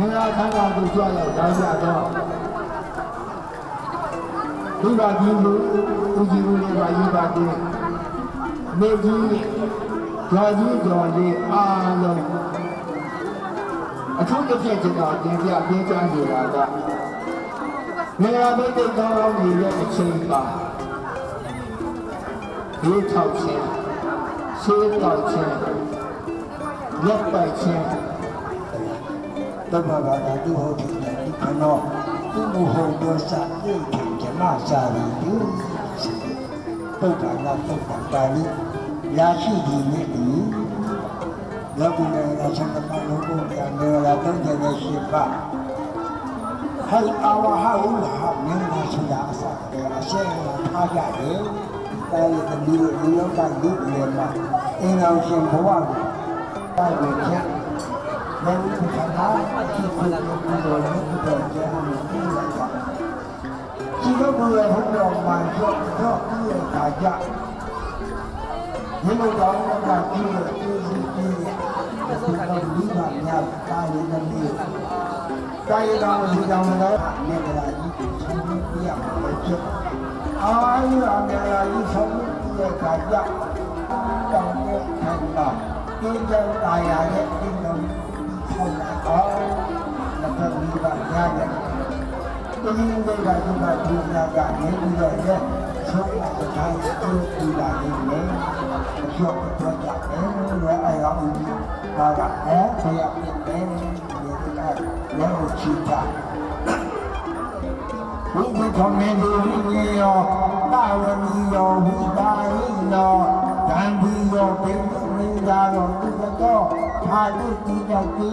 မင်္ဂလာဆန္ဒကိုကြွရောက်လာကြတော့ဒီပါကြီးလူဦးကြီးလူတွေပါရေးပါတဲ့နေကြီးကျော်ကြီးကျော်လေးအားလုံးအထူးတစ်ချက်ကျွန်တော်တင်ပြပေးချင်နေတာကမင်္ဂလာမိတ်ကောင်းကောင်းနေတဲ့အချိန်ပါဒီထောက်ချင်းဆေးတောက်ချင်းရက်ပိုက်ချင်း တမ္မာဘာသာသူဟုတ်တယ်ဒီခနောသူမဟုတ်တော့စာပြေခံဇမစာရီဒီပုဒ္ဒါနာပုဒ္ဒါပါဠိရာရှိဒီနဲ့ဒီလောကနဲ့ရာချန်တမလောကုတရားနေရာတုံးတဲ့ရှိပါဟိုင်အဝဟာဟုလာမင်းလာဆိုတာအစကအရှဲထားကြတယ်အဲဒီတမီးလူလောကလူတွေမှာအင်းအောင်ရှင်ဘဝကိုတာဝန်ချ 我们不看他是中国人民志愿军人民志愿军几个朋友通过满座知道你也参加因为咱们的工作就是这样这是咱们的家里人民再一张我就想问老板那个了你给村里不要回去了哎呀那个了你说你也参加我们到了城里了你就打呀 เขาแล้วก็มีบางอย่างเนี่ยต้องมีบางท่านมาดูงานการนี้ด้วยเนี่ยช่วงสุดท้ายช่วงดูแลนี้เนี่ยช่วงตัวจับเนี่ยเนี่ยไอ้เรามาดักเนี่ยพยายามเนี่ยเนี่ยเนี่ยเนี่ยชีตาวิธีทำให้ดูวิญญาตาวันยอวิตาวิญญาการวิญญเป็นวิญญาณของทุกข์ก็พาลูกที่จะกิ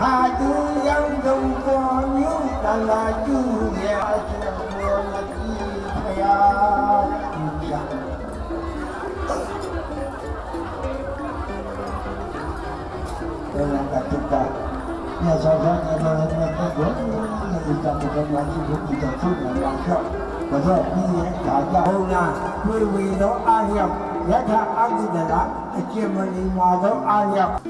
他点亮中国梦让我们今天晚上就是说要扬帆起航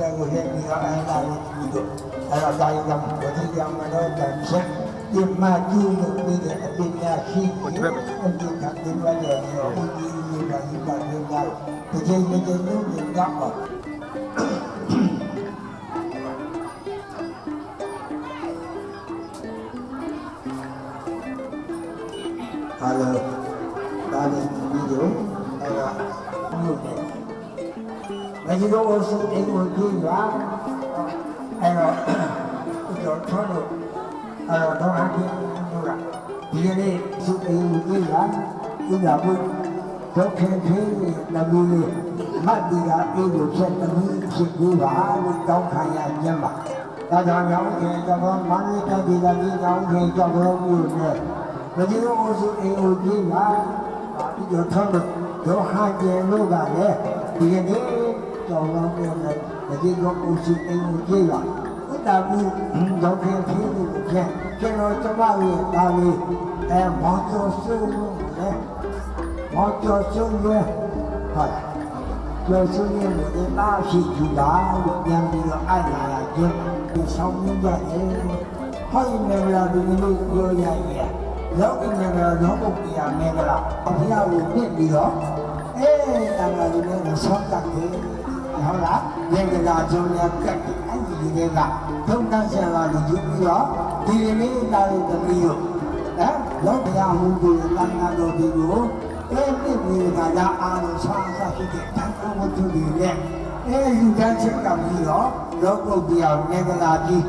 đang ngồi đây đi họ anh là đi được hay là đây lòng của thế gian mà nó cảm xúc, tiền ma chi được đi để bên nhà khi anh đi thật đến bây giờ thì đi đi như là như là như là thì trên cái trên nước miền bắc mà Hello, ta đi đi dưỡng, đây là người. က်ဒီမှာကျူးလို့ပြီးတဲ့အပညာရှိကိုဒီကဒီမှာလည်းရောဒီဒီပါဒီပါဒီပါဒီချိန်နဲ့ဒီလိုမျိုးကတော့ဟာလိုဒါလည်းဒီလိုအဲ့ဒါဟုတ်တယ်မရှိတော့ဘူးဆိုအိမ်ကိုကြည့်ပါအဲ့တော့ဒီတော့ထွန်းလို့အဲ့တော့တော့အပြင်တို့ကဒီနေ့သူအိမ်ကိုကြည့်ပါဒီကဘုတော့ခင်ခင်နမီလေးမတ်ဒီကအိမ်ကိုချက်သမီးဖြစ်ပြီးပါလို့တောင်းခံရညမှာဒါကြောင့်ရောင်းခင်တော့မန္တလေးကဒီကကြီးရောင်းခင်ကြောက်တော့ဘူးနဲ့မရှိတော့ဘူးဆိုအိမ်ကိုကြည့်ပါဒီတော့ထွန်းလို့တော့ဟာကျင်လို့ကလည်းဒီနေ့ ကြောင်းတော့ပြောတယ်တကယ်တော့ကိုရှိအိမ်ကိုကြည့်ရဥဒ္ဒါဘူးတော့ခင်ဖြေးလို့ကျန်ကျွန်တော်ကျမရဲ့ဒါလေးအဲမောင်ကျော်စုလေမောင်ကျော်စုလေဟာကျော်စုရဲ့ဒီသားရှိကြည့်တာလို့ပြန်ပြီးတော့အဲ့လာရခြင်းဒီဆောင်ရင်းရတယ်ဟောဒီနေရာဒီလိုပြောရရဲ့လောကနေရာတော့ပုတ်ပြရမယ်ကလားဘုရားကိုပြစ်ပြီးတော့အေးတန်ခါလေးနဲ့ဆောက်တတ်တယ် ಹೌದಾ ಹೇಳಿದ ಜೋಡಿ ಕಟ್ಟಿ ಆಗಿದೆಯಲ್ಲ ತುಮಕಾಶವಾಗಿದೆ ಇರೋ ತಿಳಿಯಲಿ ತಾಳು ತಮಿಳು ಲೋಟದ ಹೂಗು ಕಣ್ಣೋದಿಗೂ ಏಕೆ ನೀರಿನಾಗ ಆರು ಸಾಕಿದೆ ತಕ್ಕ ಮುದ್ದುಗಿದೆ ಏ ಹಿಂಗಾಚಕ ಬೀರೋ ಲೋಕೋಪಿಯ ನೆಗಲಾಗಿ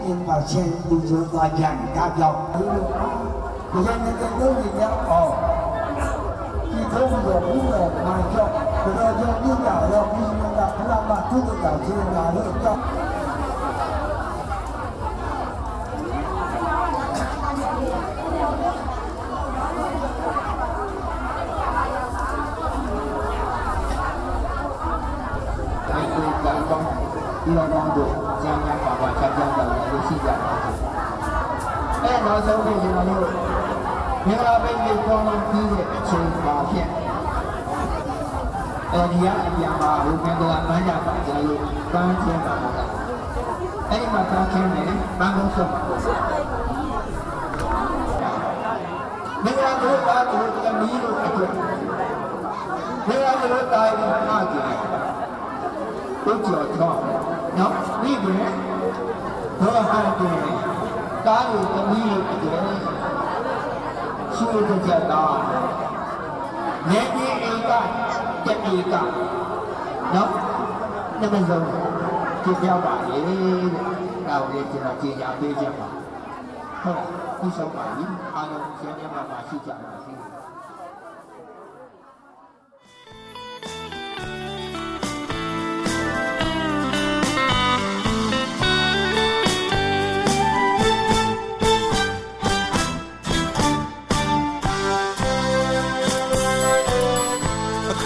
nhưng mà xe tôi chưa qua dàn cao dọc thì dân nhân dân nước thì nhớ ồ thì thôi bây giờ muốn là mai cho Hello，收听节目，你好，本地广东地铁全发现。 တွေနဲ့အဲ့ဒီတန်းချက်ကပြီးတော့လောကုတ်ပြောင်းနေကလာပြီးအဲ့ဒီမှာချင်းပူဇော်သွားကြတယ်ဒါကြောင့်ဒီလိုဒီကနေ့ကတော့ဒီရောက်အောင်ဒီကုန်းတော်ဘုရားမှာကြောက်ဘတော်ကြောင့်ပြကြရောဘုရားကဖလာမထုတ္တတာခြေလာလို့ကြောင့်ဒီကိုကောင်းကောင်းဒီလိုကောင်းတို့ကျမ်းကျမ်းပါပါချမ်းချမ်းသာသာလို့ရှိကြပါစေ။အဲနောက်ဆုံးပြင်ကျွန်တော်တို့မင်္ဂလာပိတ်လေးကောင်းကောင်းပြီးတဲ့အချိန်ပါဖြင့်အဲဒီကအပြန်ပါဘုမင်္ဂလာမန်းကြပါကျွန်တော်တို့ကမ်းကျင်းပါပါ။အဲဒီမှာကမ်းကျင်းတယ်ဘန်ကုန်းဆက်ပါမင်္ဂလာတို့ပါတို့ကမီးတို့အတွက်မင်္ဂလာတို့တာရင်အားကြည့်都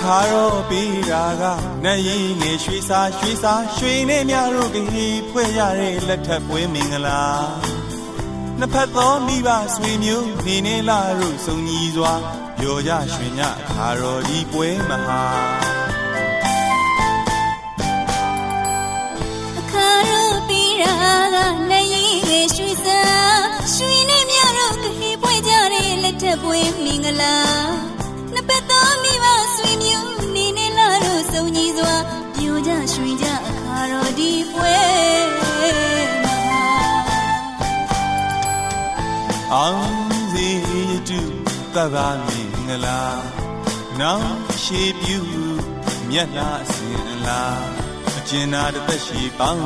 ခါတော့ပြီးတာကနှရင်ငယ်ရွှေစာရွှေစာရွှေနဲ့မြတို့ကလေးဖွဲ့ရတဲ့လက်ထပ်ပွဲမင်္ဂလာနှစ်ဖက်သောမိဘဆွေမျိုးနေနေလာတို့စုံညီစွာပြောကြရွှင်ကြအခါတော်ဒီပွဲမဟာအခါတော့ပြီးတာကနိုင်ရင်ငယ်ရွှေစာရွှေနဲ့မြတော့ကလေးပွဲကြတဲ့လက်ထပ်ပွဲမင်္ဂလာ ကြရွှင်ကြအခါတော့ဒီပွဲမှာအောင်စီတုသဗ္ဗမင်္ဂလာနောင်ရှိပြုမြတ်လာအစဉ်အလားအကျဉ်းနာတစ်သက်ရှိပေါင်း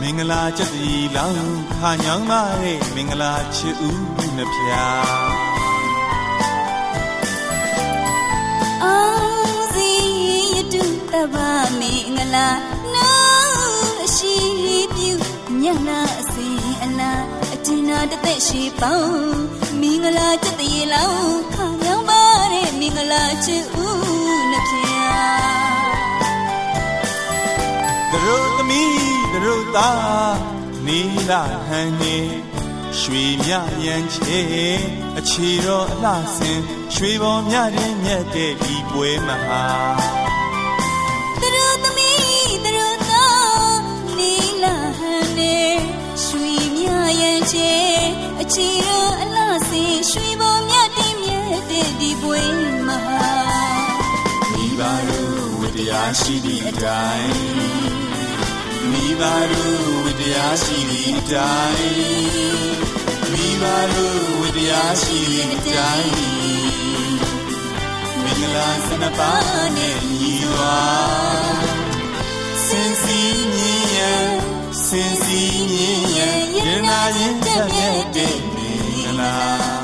မင်္ဂလာကြက်တီလောင်းခါညောင်းမတဲ့မင်္ဂလာချစ်ဦးနှဖျားအောင်စီယတုတ ဗ္ဗမင်္ဂလာနောအရှိပြုမြတ်လာအစဉ်အလားအကျဉ်းနာတစ်သက်ရှိပေါင်းမင်္ဂလာကြက်တရေလောင်းခါမြောင်းပါတဲ့မင်္ဂလာချစ်ဦးနှဖျားတရုတ်သမီးတရုတ်သားနီလာဟန်နေရွှေမြရန်ချေအခြေတော်အလှဆင်ရွှေပေါ်မြတဲ့မြတ်တဲ့ဒီပွဲမဟာ န်နေရွှေမြရဲ့ချေအချီရောအလားစင်ရွှေပေါ်မြတ်တင်မြတ်တဲ့ဒီပွဲမှာမိဘတို့ဝတရားရှိသည့်အတိုင်းမိဘတို့ဝတရားရှိသည့်အတိုင်းမိဘတို့ဝတရားရှိသည့်အတိုင်းမင်္ဂလာစနပါနဲ့ညီစွာစင်စီမြင်ရန် စင်စီမြင်ရန်ရနာရင်တတ်တဲ့မင်္ဂလာ